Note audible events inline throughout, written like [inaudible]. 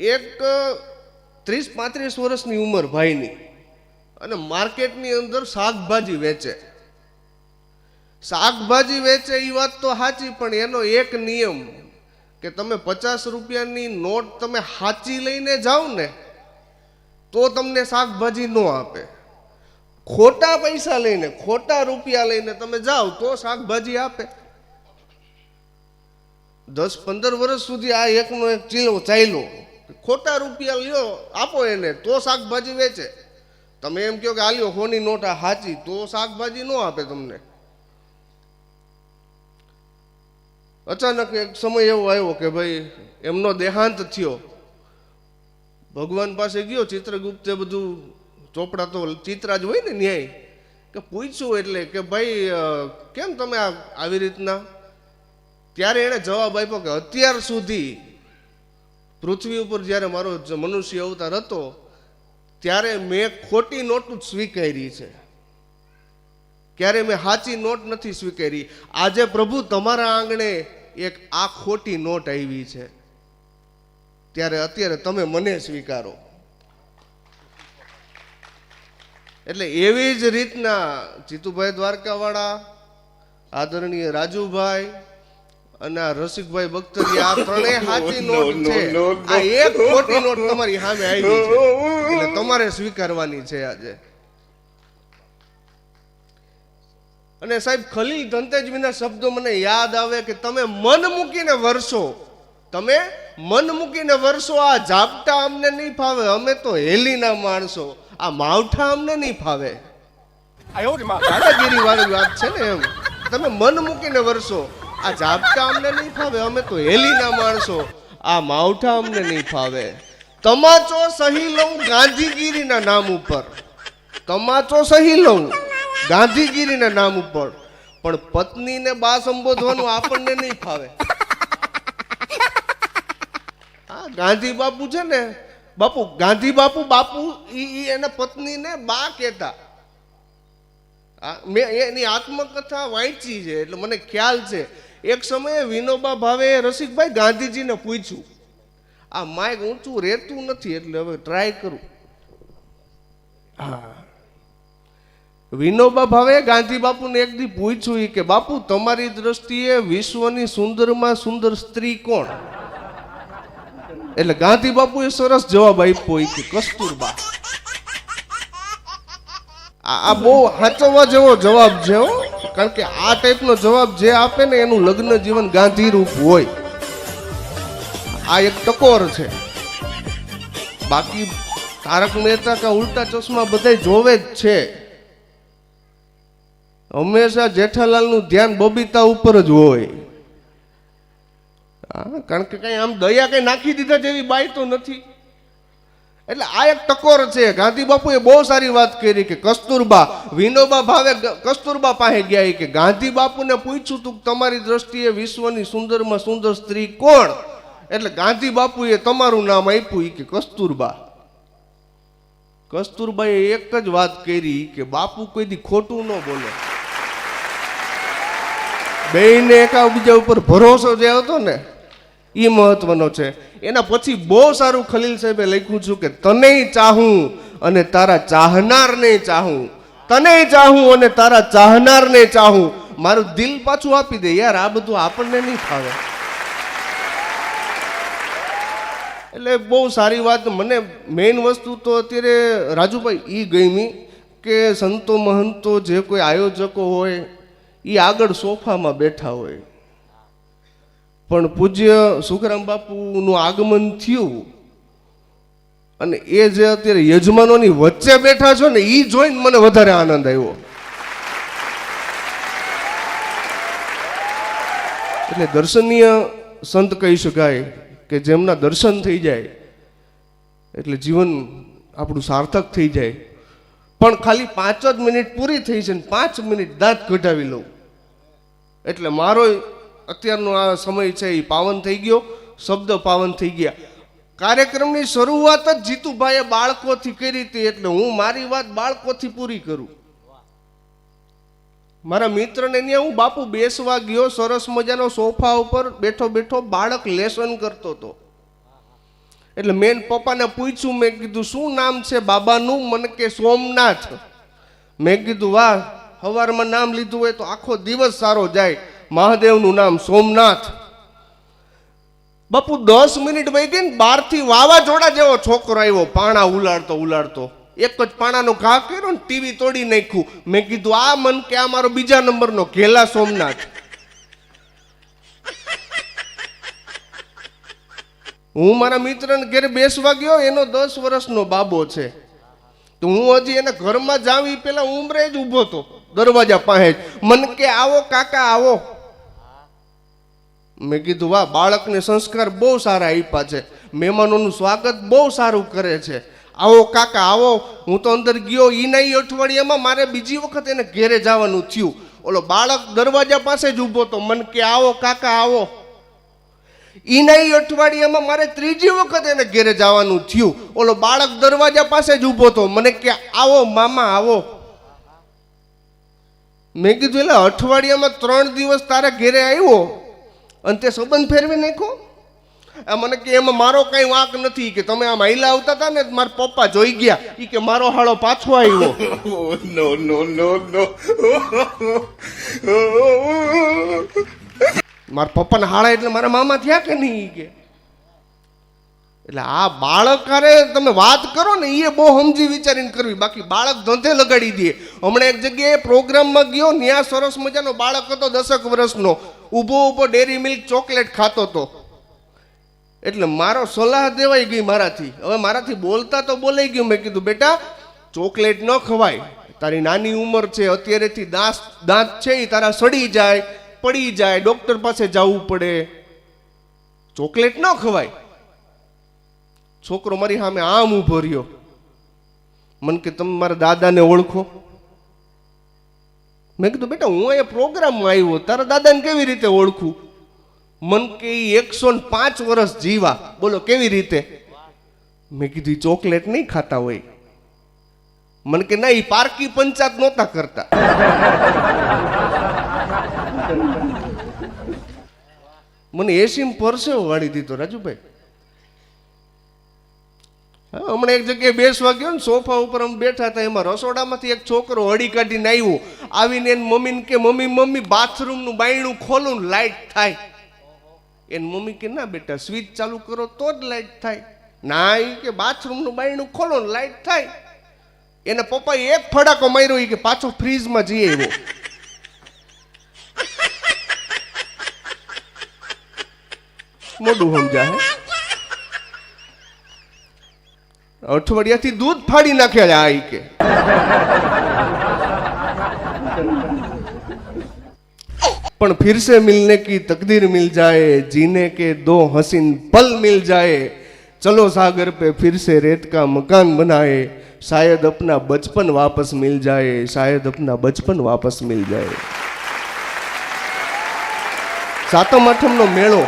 એક, ત્રીસ, પાંત્રીસ વર્ષની ઉંમર ભાઈની અને માર્કેટની અંદર શાકભાજી વેચે. શાકભાજી વેચે એ વાત તો સાચી, પણ એનો એક નિયમ કે તમે પચાસ રૂપિયાની નોટ તમે સાચી લઈને જાઓ ને, તો તમને શાકભાજી ન આપે. ખોટા પૈસા લઈને, ખોટા રૂપિયા લઈને તમે જાઓ તો શાકભાજી આપે. દસ, પંદર વર્ષ સુધી આ એકનો એક ચીલો ચાલ્યો. ખોટા રૂપિયા લ્યો, આપો એને, તો શાકભાજી વેચે. તમે એમ કહો કે આ લ્યો, હોની નોટ સાચી તો શાકભાજી ન આપે તમને. અચાનક એક સમય એવો આવ્યો કે ભાઈ, એમનો દેહાંત થયો. ભગવાન પાસે ગયો, ચિત્રગુપ્તે બધું, ચોપડા તો ચિત્રા જ હોય ને ન્યાય, કે પૂછ્યું એટલે કે ભાઈ કેમ તમે આવી રીતના? ત્યારે એણે જવાબ આપ્યો કે અત્યાર સુધી પૃથ્વી ઉપર જ્યારે મારો મનુષ્ય અવતાર હતો, ત્યારે મેં ખોટી નોટ સ્વીકારી છે. ક્યારે મેં સાચી નોટ નથી સ્વીકારી. આજે પ્રભુ તમારા આંગણે એક આ ખોટી નોટ આવી છે. ત્યારે અત્યારે તમે મને સ્વીકારો. એટલે એવી જ રીતના જીતુભાઈ દ્વારકાવાળા, આદરણીય રાજુભાઈ અને આ રસિકભાઈ બખ્તરી આ ત્રણેય [laughs] સાચી નોટ છે. આ એક ખોટી નોટ તમારી સામે આવી છે. એટલે તમારે સ્વીકારવાની છે આજે. અને સાહેબ ખલીલ ધનતેજવીના શબ્દો મને યાદ આવે કે તમે મન મૂકીને વરસો. તમે મન મૂકીને વરસો. આ ઝાપટા અમને નહીં ફાવે. અમે તો હેલીના માણસો. આ માવઠા અમને નહીં ફાવે. દાદાગીરી વાળી વાત છે ને એમ. તમે મન મૂકીને વરસો. આ ઝાપટા અમને નહીં ફાવે, અમે તો હેલીના માણસો. આ માવઠા અમને નહીં ફાવે. તમાચો સહી લઉં ગાંધીગીરીના નામ ઉપર. તમાચો સહી લઉં ગાંધીગીરીના નામ ઉપર. પણ પત્નીને બા સંબોધવાનું આપણને નહીં ફાવે. હા ગાંધી બાપુ છે ને, બાપુ, ગાંધી બાપુ બાપુ, ઈ એને પત્નીને બા કહેતા. મેં એની આત્મકથા વાંચી છે, એટલે મને ખ્યાલ છે. એક સમયે વિનોબા ભાવે રસિકભાઈ ગાંધીજીને પૂછ્યું આ માઇક ઊંચું રહેતું નથી એટલે હવે ટ્રાય કરું. હા. વિનોબા ભાવે ગાંધી બાપુને એક દી પૂછ્યું કે બાપુ તમારી દ્રષ્ટિએ વિશ્વની સુંદરમાં સુંદર સ્ત્રી કોણ? એટલે ગાંધી બાપુએ સરસ જવાબ આપ્યો કે કસ્તુરબા. આ બહુ સાચવવા જેવો જવાબ છે હો. કારણ કે આ ટાઈપનો જવાબ જે આપે ને એનું લગ્ન જીવન ગાંધી રૂપ હોય. આ એક ટકોર છે. બાકી તારક મહેતા કે ઉલ્ટા ચશ્મા બધાય જોવે જ છે. હંમેશા જેઠાલાલનું ધ્યાન બબીતા ઉપર જ હોય. કારણ કે કઈ આમ દયા કઈ નાખી દીધા જેવી બાઈ તો નથી. એટલે આ એક ટકોર છે. ગાંધી બાપુએ બહુ સારી વાત કરી કે કસ્તુરબા, વિનોબા ભાવે કસ્તુરબા પાસે ગયા કે ગાંધી બાપુને પૂછ્યું તું તમારી દ્રષ્ટિએ વિશ્વની સુંદરમાં સુંદર સ્ત્રી કોણ? એટલે ગાંધી બાપુએ તમારું નામ આપ્યું કે કસ્તુરબા. કસ્તુરબાએ એક જ વાત કરી કે બાપુ કોઈ દી ખોટું ન બોલે. બેને એકાબીજા ઉપર ભરોસો જે હતો ને એ મહત્વનો છે. એના પછી બહુ સારું ખલીલ સાહેબે લખ્યું છું કે તને ચાહું અને તારા ચાહનારને ચાહું. તને ચાહું અને તારા ચાહનારને ચાહું. મારું દિલ પાછું આપી દે. યાર, આ બધું આપણને નહીં ફાવે. એટલે બહુ સારી વાત. મને મેઇન વસ્તુ તો અત્યારે રાજુભાઈ એ ગમી કે સંતો મહંતો જે કોઈ આયોજકો હોય એ આગળ સોફામાં બેઠા હોય. પણ પૂજ્ય સુખરામ બાપુનું આગમન થયું. અને એ જે અત્યારે યજમાનોની વચ્ચે બેઠા છો ને એ જોઈને મને વધારે આનંદ આવ્યો. એટલે દર્શનીય સંત કહી શકાય કે જેમના દર્શન થઈ જાય, એટલે જીવન આપણું સાર્થક થઈ જાય. પણ ખાલી પાંચ જ મિનિટ પૂરી થઈ છે ને, પાંચ મિનિટ દાંત કઢાવી લઉં. એટલે મારો અત્યારનો આ સમય છે એ પાવન થઈ ગયો, શબ્દ પાવન થઈ ગયા. કાર્યક્રમની શરૂઆત જ જીતુભાઈએ બાળકોથી કરી હતી, એટલે હું મારી વાત બાળકોથી પૂરી કરું. મારા મિત્રને ત્યાં હું બાપુ બેસવા ગયો, સરસ મજાનો સોફા ઉપર બેઠો બેઠો બાળક લેસન કરતો હતો. એટલે મેન પપ્પાને પૂછ્યું, મેં કીધું, શું નામ છે બાબાનું? મને કે, સોમનાથ. મેં કીધું, વાહ સવારમાં નામ લીધું હોય તો આખો દિવસ સારો જાય. મહાદેવનું નામ સોમનાથ. બાપુ દસ મિનિટ વહી ગઈ ને બારથી વાવાઝોડા જેવો છોકરો આવ્યો, પાણા ઉલાડતો ઉલાડતો એક જ પાણાનો ઘા કર્યો ને ટીવી તોડી નાખ્યું. મેં કીધું, આ મન કે આ મારો બીજા નંબરનો ઘેલા સોમનાથ. હું મારા મિત્રને ઘેર બેસવા ગયો, એનો દસ વર્ષનો બાબો છે. તો હું હજી એના ઘરમાં જાવી, પેલા ઉમરે જ ઊભો હતો, દરવાજા પાસે જ. મન કે આવો કાકા, આવો. મેં કીધું, વાહ, બાળકને સંસ્કાર બહુ સારા આપ્યા છે. મહેમાનોનું સ્વાગત બહુ સારું કરે છે. આવો કાકા, આવો. હું તો અંદર ગયો એ ઈ અઠવાડિયામાં, મારે બીજી વખત એને ઘેરે જવાનું થયું. ઓલો બાળક દરવાજા પાસે જ ઊભો તો મન કે, આવો કાકા, આવો. એ ઈ અઠવાડિયામાં મારે ત્રીજી વખત એને ઘેરે જવાનું થયું. ઓલો બાળક દરવાજા પાસે જ ઊભો તો મને કે, આવો, મામા, આવો. મેં કીધું, એટલે અઠવાડિયામાં ત્રણ દિવસ તારા ઘેરે આવ્યો? અને તે સંબંધ ફેરવી નાખ્યો? આ મને કે એમાં મારો કઈ વાંક નથી કે તમે આમ હાઈલા આવતા હતા ને મારા પપ્પા જોઈ ગયા. એ કે મારો હાળો પાછો આવ્યો. નો નો નો નો. મારા પપ્પાના હાળા એટલે મારા મામા થયા કે નહીં કે? એટલે આ બાળક હારે તમે વાત કરો ને એ બહુ સમજી વિચારીને કરવી. બાકી બાળક ધંધે લગાડી દે. હમણાં એક જગ્યાએ પ્રોગ્રામમાં ગયો ત્યાં સરસ મજાનો બાળક હતો દસક વર્ષનો. ઊભો ઊભો ડેરી મિલ્ક ચોકલેટ ખાતો હતો એટલે મારો સલાહ દેવાઈ ગઈ મારાથી. હવે મારાથી બોલતા તો બોલાઈ ગયું. મેં કીધું, બેટા ચોકલેટ ન ખવાય. તારી નાની ઉંમર છે, અત્યારેથી દાંત દાંત છે એ તારા સડી જાય, પડી જાય. ડોક્ટર પાસે જવું પડે. ચોકલેટ ન ખવાય. છોકરો મારી સામે આમ ઊભો રહ્યો. મને કે, તમે મારા દાદાને ઓળખો? મેં કીધું, બેટા, હું અહીંયા પ્રોગ્રામમાં આવ્યો, તારા દાદાને કેવી રીતે ઓળખું? મન કે એકસો ને પાંચ વર્ષ જીવા. બોલો, કેવી રીતે? મેં કીધું, "ઈ ચોકલેટ નહીં ખાતા હોય. મને કે, ના એ પારકી પંચાયત નહોતા કરતા. મને એસીમ પરસેવો વાળી દીધો, રાજુભાઈ. હમણાં એક જગ્યાએ બેસવા ગયો ને સોફા ઉપર અમે બેઠા હતા, એમાં રસોડામાંથી એક છોકરો હળી કાઢીને આવ્યો. આવીને એની મમ્મીને કે, મમ્મી મમ્મી, બાથરૂમનું બાયણું ખોલું લાઇટ થાય. એની મમ્મી કે, ના બેટા, સ્વિચ ચાલુ કરો તો જ લાઇટ થાય. ના એ કે, બાથરૂમનું બાયણું ખોલો ને લાઇટ થાય. એના પપ્પાએ એક ફડાકો માર્યો એ કે, પાછો ફ્રીજમાં જઈ આવ્યો. મોઢું સમજા અઠવાડિયાથી દૂધ ફાડી નાખ્યા આ કે. પણ ફિરસે મિલને કી તકદીર મિલ જાય, જીને કે દો હસીન પલ મિલ જાય. ચલો સાગર પે ફિરસે રેત કા મકાન બનાએ, શાયદ અપના બચપન વાપસ મિલ જાય, શાયદ અપના બચપન વાપસ મિલ જાય. સાતમ આઠમ નો મેળો,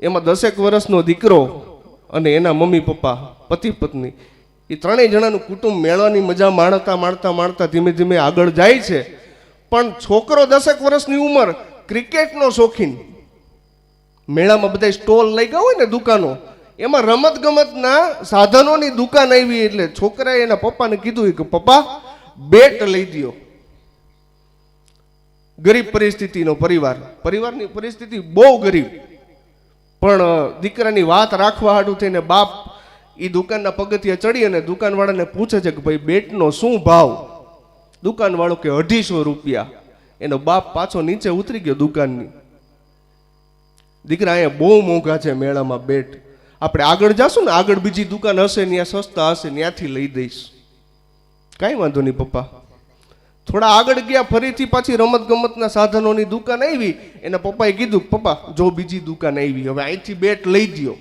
એમાં દસેક વર્ષનો દીકરો અને એના મમ્મી, પપ્પા, પતિ, પત્ની, એ ત્રણેય જણાનું કુટુંબ મેળાની મજા માણતા માણતા માણતા ધીમે ધીમે આગળ જાય છે. પણ છોકરો દસેક વર્ષની ઉંમર ક્રિકેટનો શોખીન. મેળામાં બધા સ્ટોલ લઈ ગયા હોય ને દુકાનો, એમાં રમત ગમતના સાધનોની દુકાન આવી એટલે છોકરાએ એના પપ્પાને કીધું કે, પપ્પા, બેટ લઈ દ્યો. ગરીબ પરિસ્થિતિનો પરિવાર. પરિવારની પરિસ્થિતિ બહુ ગરીબ. પણ દીકરાની વાત રાખવા હાટું થઈને બાપ એ દુકાનના પગથિયા ચડી અને દુકાનવાળાને પૂછે છે કે, ભાઈ, બેટનો શું ભાવ? દુકાનવાળો કે, અઢીસો રૂપિયા. એનો બાપ પાછો નીચે ઉતરી ગયો દુકાનની. દીકરા અહીંયા બહુ મોંઘા છે મેળામાં બેટ. આપણે આગળ જાશું ને, આગળ બીજી દુકાન હશે ત્યાં સસ્તા હશે ત્યાંથી લઈ દઈશ. કાંઈ વાંધો નહીં, પપ્પા. થોડા આગળ ગયા, ફરીથી પાછી રમત ગમતના સાધનોની દુકાન આવી. એના પપ્પાએ કીધું, પપ્પા, જો બીજી દુકાન આવી, હવે અહીંથી બેટ લઈ ગયો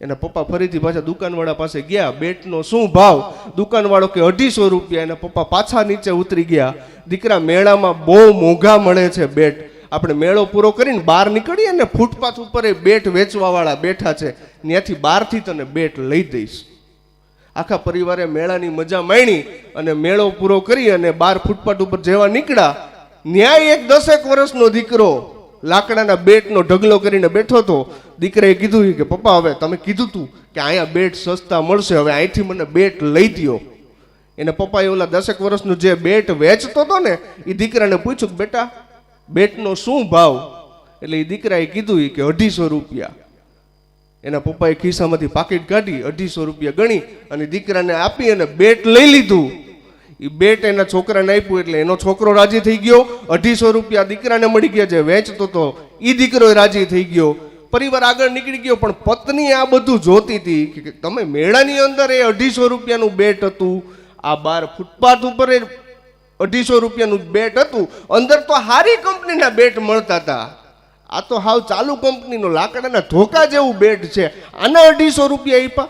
એના પપ્પા ફરીથી પાછા દુકાનવાળા પાસે ગયા. બેટનો શું ભાવ? દુકાનવાળો કે અઢીસો રૂપિયા? એના પપ્પા પાછા નીચે ઉતરી ગયા. દીકરા, મેળામાં બહુ મોંઘા મળે છે બેટ. આપણે મેળો પૂરો કરીને બહાર નીકળીએ ને ફૂટપાથ ઉપર એ બેટ વેચવાવાળા બેઠા છે. ત્યાંથી બહારથી તને બેટ લઈ દઈશ. આખા પરિવારે મેળાની મજા માણી અને મેળો પૂરો કરી અને બાર ફૂટપાથ ઉપર જેવા નીકળ્યા. ન્યાય એક દસેક વર્ષનો દીકરો લાકડાના બેટનો ઢગલો કરીને બેઠો હતો. દીકરાએ કીધું કે, પપ્પા, હવે તમે કીધું તું કે અહીંયા બેટ સસ્તા મળશે, હવે અહીંથી મને બેટ લઈ દ્યો. એને પપ્પાએ ઓલા દસેક વર્ષનું જે બેટ વેચતો હતો ને એ દીકરાને પૂછ્યું બેટા, બેટનો શું ભાવ? એટલે એ દીકરાએ કીધું કે, અઢીસો રૂપિયા. એના પપ્પાએ ખિસ્સામાંથી પાકીટ કાઢી અઢીસો રૂપિયા ગણી અને દીકરાને આપી અને બેટ લઈ લીધું. એ બેટ એના છોકરાને આપ્યું એટલે એનો છોકરો રાજી થઈ ગયો. અઢીસો રૂપિયા દીકરાને મળી ગયા જે વેચતો હતો એ દીકરો રાજી થઈ ગયો. પરિવાર આગળ નીકળી ગયો, પણ પત્ની આ બધું જોતી હતી કે તમે મેળાની અંદર એ અઢીસો રૂપિયાનું બેટ હતું. આ બાર ફૂટપાથ ઉપર એ અઢીસો રૂપિયાનું બેટ હતું. અંદર તો હારી કંપનીના બેટ મળતા હતા. આ તો હાવ ચાલુ કંપનીનો લાકડાના ધોકા જેવું બેટ છે. આના અઢીસો રૂપિયા આપ્યા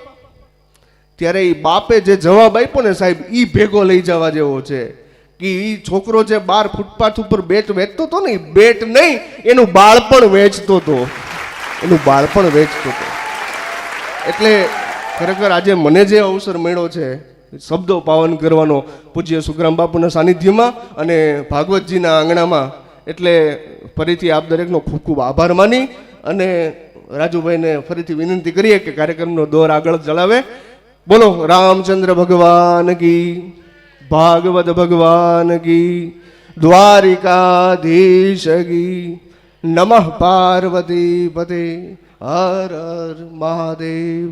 ત્યારે એ બાપે જે જવાબ આપ્યો ને સાહેબ એ ભેગો લઈ જવા જેવો છે. કે એ છોકરો જે બાર ફૂટપાથ ઉપર બેટ વેચતો હતો ને બેટ નહીં, એનું બાળપણ વેચતો હતો એનું બાળપણ વેચતો હતો એટલે ખરેખર આજે મને જે અવસર મળ્યો છે, શબ્દો પાવન કરવાનો પૂજ્ય સુખરામ બાપુના સાનિધ્યમાં અને ભાગવતજીના આંગણામાં એટલે ફરીથી આપ દરેકનો ખૂબ ખૂબ આભાર માની અને રાજુભાઈને ફરીથી વિનંતી કરીએ કે કાર્યક્રમનો દોર આગળ ચલાવે. બોલો, રામચંદ્ર ભગવાન કી, ભાગવત ભગવાન કી, દ્વારિકાધીશ ગી નમઃ પાર્વતી પતે, હર હર મહાદેવ.